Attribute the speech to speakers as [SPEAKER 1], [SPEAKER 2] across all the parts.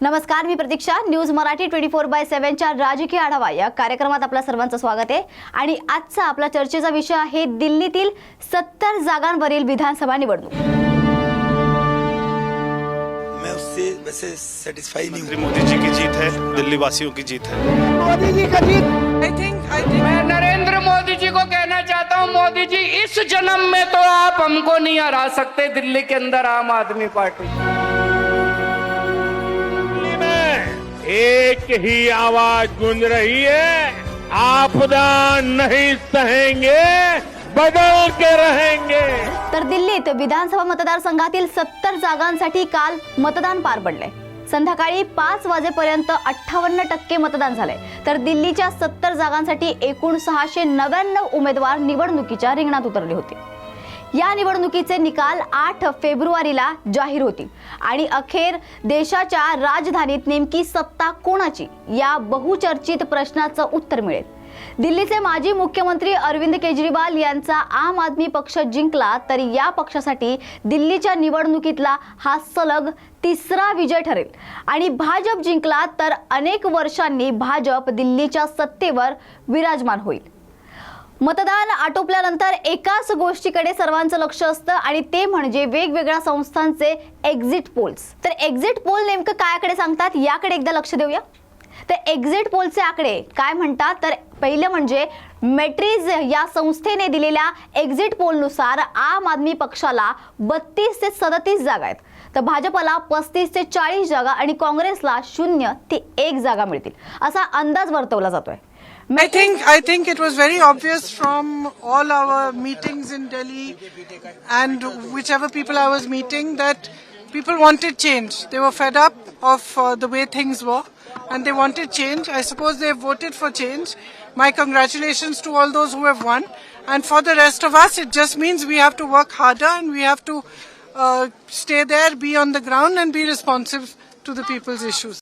[SPEAKER 1] नमस्कार मी प्रतीक्षा. News Marathi twenty four by सेव्हनच्या राजकीय आढावा या कार्यक्रमात आपल्या सर्वांचं स्वागत आहे. आणि आजचा आपला चर्चेचा विषय आहे दिल्लीतील सत्तर जागांवरील विधानसभा निवडणूक.
[SPEAKER 2] मैं उससे वैसे सेटिस्फाई नहीं
[SPEAKER 3] श्री
[SPEAKER 2] हूँ।
[SPEAKER 3] मोदी जी की जीत है दिल्ली वासियों की जीत है।
[SPEAKER 4] मोदी जी का जीत।
[SPEAKER 5] आई थिंक आई थिंक मैं नरेंद्र मोदी जी को कहना चाहता हूँ मोदी जी इस जन्म में तो आप हमको नहीं हरा सकते दिल्ली के अंदर आम आदमी पार्टी।
[SPEAKER 6] एक ही आवाज गूंज रही है। आपदा नहीं सहेंगे बदल के रहेंगे।
[SPEAKER 1] तर दिल्लीत विधानसभा मतदारसंघातील सत्तर जागांसाठी काल मतदान पार पडले. संध्याकाळी पाच वाजेपर्यंत अठ्ठावन्न टक्के मतदान झाले. तर दिल्लीच्या सत्तर जागांसाठी एकूण सहाशे नव्याण्णव उमेदवार निवडणुकीच्या रिंगणात उतरले होते. या निवडणुकीचे निकाल आठ फेब्रुवारीला जाहीर होतील. आणि अखेर देशाच्या राजधानीत नेमकी सत्ता कोणाची या बहुचर्चित प्रश्नाचं उत्तर मिळेल. दिल्लीचे माजी मुख्यमंत्री अरविंद केजरीवाल यांचा आम आदमी पक्ष जिंकला तरी या पक्षासाठी दिल्लीच्या निवडणुकीतला हा सलग तिसरा विजय ठरेल. आणि भाजप जिंकला तर अनेक वर्षांनी भाजप दिल्लीच्या सत्तेवर विराजमान होईल. मतदान आटोपल्यानंतर एकाच गोष्टीकडे सर्वांचं लक्ष असतं आणि ते म्हणजे वेगवेगळ्या संस्थांचे एक्झिट पोल्स तर एक्झिट पोल नेमकं कायाकडे सांगतात? याकडे एकदा लक्ष देऊया. तर एक्झिट पोलचे आकडे काय म्हणतात? तर पहिलं म्हणजे मेट्रीज या संस्थेने दिलेल्या एक्झिट पोलनुसार आम आदमी पक्षाला बत्तीस ते सदतीस जागा आहेत. तर भाजपला पस्तीस ते चाळीस जागा आणि काँग्रेसला शून्य ते एक जागा मिळतील. असा अंदाज वर्तवला जातोय.
[SPEAKER 4] I think I think it was very obvious from all our meetings in Delhi and whichever people I was meeting that people wanted change. They were fed up of uh, the way things were and they wanted change. I suppose they voted for change. My congratulations to all those who have won. And for the rest of us, it just means we have to work harder and we have to uh, stay there, be on the ground, and be responsive to the people's issues.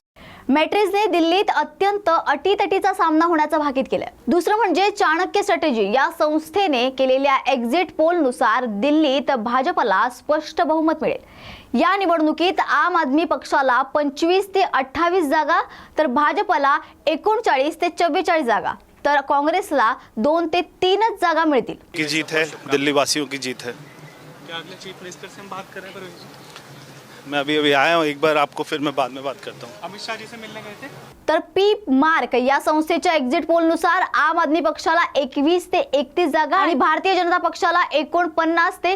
[SPEAKER 1] मॅट्रिक्सने दिल्लीत अत्यंत अटीतटीचा सामना होण्याचा भाकीत केलाय दुसरं म्हणजे Chanakya strategy. या संस्थेने केलेल्या एक्झिट पोलनुसार दिल्लीत भाजपला स्पष्ट बहुमत मिळेल. या निवडणुकीत आम आदमी पक्षाला पंचवीस ते अठ्ठावीस जागा तर भाजपला एकोणचाळीस ते चव्वेचाळीस जागा तर काँग्रेसला दोन ते तीनच जागा मिळतील.
[SPEAKER 3] की जीत है दिल्ली वासियों की जीत है.
[SPEAKER 7] क्या अगले चीफ मिनिस्टर से हम बात करें पर
[SPEAKER 3] मैं अभी अभी आया हूँ एक बार आपको फिर मैं बाद में बात करता हूँ।
[SPEAKER 7] अमित शाह जी से मिलने गए थे?
[SPEAKER 1] तर पी मार्क या संस्थेच्या एक्झिट पोलनुसार आम आदमी पक्षाला एकवीस ते एकतीस जागा आणि भारतीय जनता पक्षाला एकोणपन्नास ते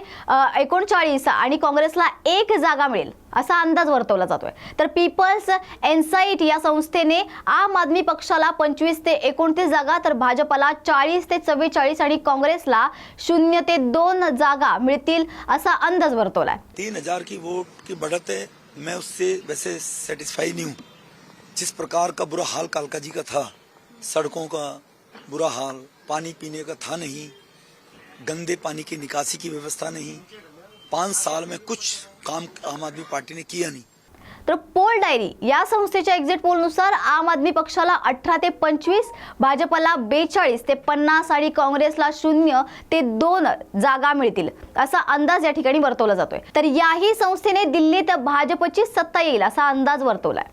[SPEAKER 1] एकोणचाळीस आणि काँग्रेसला एक जागा मिळेल. असा अंदाज वर्तवला जातोय. तर पीपल्स एन्साईट या संस्थेने आम आदमी पक्षाला पंचवीस ते एकोणतीस जागा तर भाजपला चाळीस ते चव्वेचाळीस आणि काँग्रेसला शून्य ते दोन जागा मिळतील असा अंदाज वर्तवलाय.
[SPEAKER 2] तीन हजार की वोट की बढ़त है मैं उससे वैसे सेटिस्फाई नहीं हूँ। जिस प्रकार का बुरा हाल कालका जी का था सड़कों का बुरा हाल पानी पीने का था नहीं गंदे पानी की निकासी की व्यवस्था नहीं पाँच साल में कुछ काम आम आदमी पार्टी ने किया नहीं।
[SPEAKER 1] तर पोल डायरी या संस्थेच्या एक्झिट पोलनुसार आम आदमी पक्षाला अठरा ते पंचवीस भाजपला बेचाळीस ते पन्नास आणि काँग्रेसला शून्य ते दोन जागा मिळतील असा अंदाज या ठिकाणी वर्तवला जातोय. तर याही संस्थेने दिल्लीत भाजपची सत्ता येईल असा अंदाज वर्तवलाय.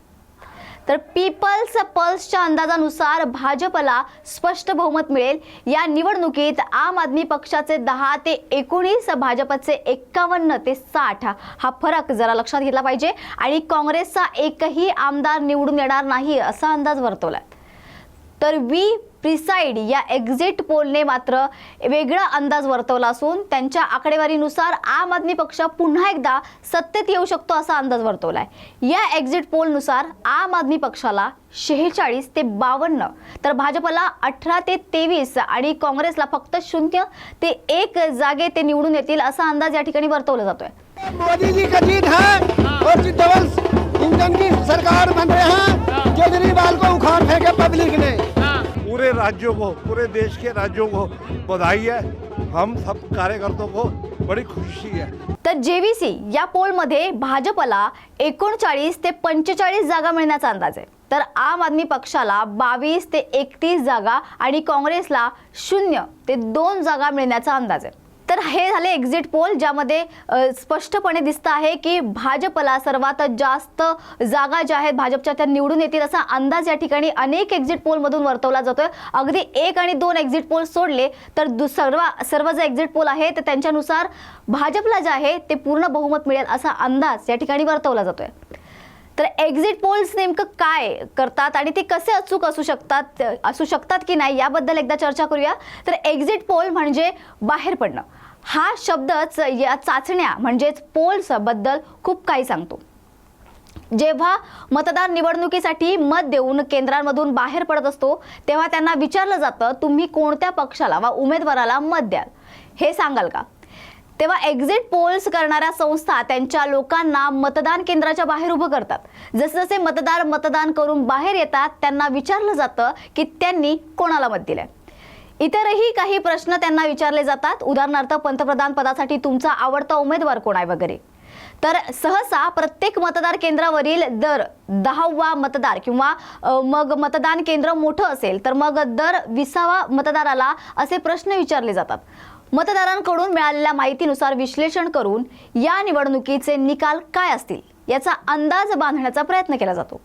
[SPEAKER 1] तर पीपल्स पल्सच्या अंदाजानुसार भाजपला स्पष्ट बहुमत मिळेल. या निवडणुकीत आम आदमी पक्षाचे दहा ते एकोणीस भाजपचे एक्कावन्न ते साठ. हा फरक जरा लक्षात घेतला पाहिजे. आणि काँग्रेसचा एकही आमदार निवडून येणार नाही असा अंदाज वर्तवलाय. तर वी प्रिसाइड या एक्झिट पोलने मात्र वेगळा अंदाज वर्तवला असून त्यांच्या आकडेवारीनुसार आम आदमी पक्ष पुन्हा एकदा सत्तेत येऊ शकतो असा अंदाज वर्तवलाय. या एक्झिट पोलनुसार आम आदमी पक्षाला शेहेचाळीस ते बावन्न तर भाजपला अठरा ते तेवीस आणि काँग्रेसला फक्त शून्य ते एक जागे ते निवडून येतील असा अंदाज या ठिकाणी वर्तवला जातोय.
[SPEAKER 4] मोदी जी का जीत है और जो डबल इंजन की सरकार बन रहे हैं। केजरीवाल को उखाड़ फेंके पब्लिक ने।
[SPEAKER 6] राज्यों को पूरे देश के राज्यों को बधाई है। हम सब कार्यकर्ताओं को बड़ी खुशी है।
[SPEAKER 1] तर जेव्हीसी या पोलमध्ये भाजपला एकोणचाळीस ते पंचेचाळीस जागा मिळण्याचा अंदाज आहे. तर आम आदमी पक्षाला बावीस ते एकतीस जागा आणि काँग्रेसला शून्य ते दोन जागा मिळण्याचा अंदाज आहे. तर हे झाले एक्झिट पोल ज्यामध्ये स्पष्टपणे दिसतं आहे की भाजपला सर्वात जास्त जागा ज्या आहेत भाजपच्या त्या निवडून येतील असा अंदाज या ठिकाणी अनेक एक्झिट पोलमधून वर्तवला जातोय. अगदी एक आणि दोन एक्झिट पोल सोडले तर दु- सर्व सर्व जे एक्झिट पोल आहे तर त्यांच्यानुसार भाजपला जे आहे ते पूर्ण बहुमत मिळेल असा अंदाज या ठिकाणी वर्तवला जातोय. तर एक्झिट पोल्स नेमकं काय करतात आणि ते कसे अचूक असू शकतात असू शकतात की नाही याबद्दल एकदा चर्चा करूया. तर एक्झिट पोल म्हणजे बाहेर पडणं. हा शब्दच या चाचण्या म्हणजेच पोल्सबद्दल खूप काही सांगतो. जेव्हा मतदार निवडणुकीसाठी मत देऊन केंद्रांमधून बाहेर पडत असतो तेव्हा त्यांना विचारलं जातं तुम्ही कोणत्या पक्षाला वा उमेदवाराला मत द्याल? हे सांगाल का? तेव्हा एक्झिट पोल्स करणाऱ्या संस्था त्यांच्या लोकांना मतदान केंद्राच्या बाहेर उभं करतात. जसजसे मतदार मतदान करून बाहेर येतात त्यांना विचारलं जातं की त्यांनी कोणाला मत दिलंय? इतरही काही प्रश्न त्यांना विचारले जातात. उदाहरणार्थ पंतप्रधान पदासाठी तुमचा आवडता उमेदवार कोण आहे वगैरे. तर सहसा प्रत्येक मतदार केंद्रावरील दर दहावा मतदार किंवा मग मतदान केंद्र मोठं असेल तर मग दर विसावा मतदाराला असे प्रश्न विचारले जातात. मतदारांकडून मिळालेल्या माहितीनुसार विश्लेषण करून या निवडणुकीचे निकाल काय असतील याचा अंदाज बांधण्याचा प्रयत्न केला जातो.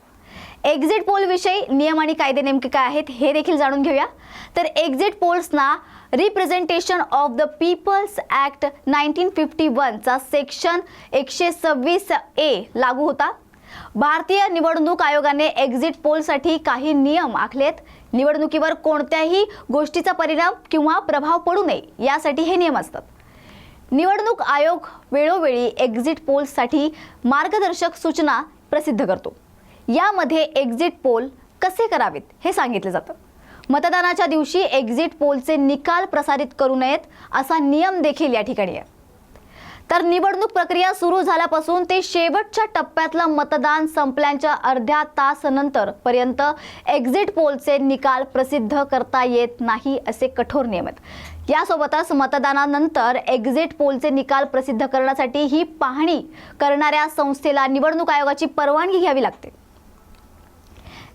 [SPEAKER 1] एक्झिट पोलविषयी नियम आणि कायदे नेमके काय आहेत हे देखील जाणून घेऊया. तर exit पोल्सना representation of the people's act nineteen fifty वनचा section एकशे सव्वीस ए लागू होता. भारतीय निवडणूक आयोगाने एक्झिट पोलसाठी काही नियम आखलेत. निवडणुकीवर कोणत्याही गोष्टीचा परिणाम किंवा प्रभाव पडू नये यासाठी हे नियम असतात. निवडणूक आयोग वेळोवेळी एक्झिट पोल्ससाठी मार्गदर्शक सूचना प्रसिद्ध करतो. यामध्ये एक्झिट पोल कसे करावेत हे सांगितलं जातं. मतदानाच्या दिवशी एक्झिट पोलचे निकाल प्रसारित करू नयेत असा नियम देखील या ठिकाणी आहे. तर निवडणूक प्रक्रिया सुरू झाल्यापासून ते शेवटच्या टप्प्यातलं मतदान संपल्याच्या अर्ध्या तासनंतर पर्यंत एक्झिट पोलचे निकाल प्रसिद्ध करता येत नाही असे कठोर नियम आहेत. यासोबतच मतदानानंतर एक्झिट पोलचे निकाल प्रसिद्ध करण्यासाठी ही पाहणी करणाऱ्या संस्थेला निवडणूक आयोगाची परवानगी घ्यावी लागते.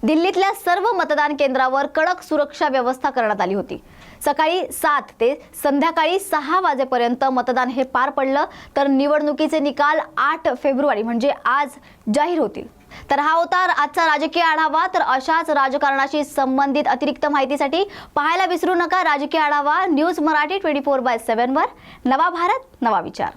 [SPEAKER 1] दिल्लीतल्या सर्व मतदान केंद्रावर कडक सुरक्षा व्यवस्था करण्यात आली होती. सकाळी सात ते संध्याकाळी सहा वाजेपर्यंत मतदान हे पार पडलं तर निवडणुकीचे निकाल आठ फेब्रुवारी म्हणजे आज जाहीर होतील. तर हा होता आजचा राजकीय आढावा तर अशाच राजकारणाशी संबंधित अतिरिक्त माहितीसाठी पाहायला विसरू नका. राजकीय आढावा news Marathi twenty four by सेव्हनवर. नवा भारत नवा विचार.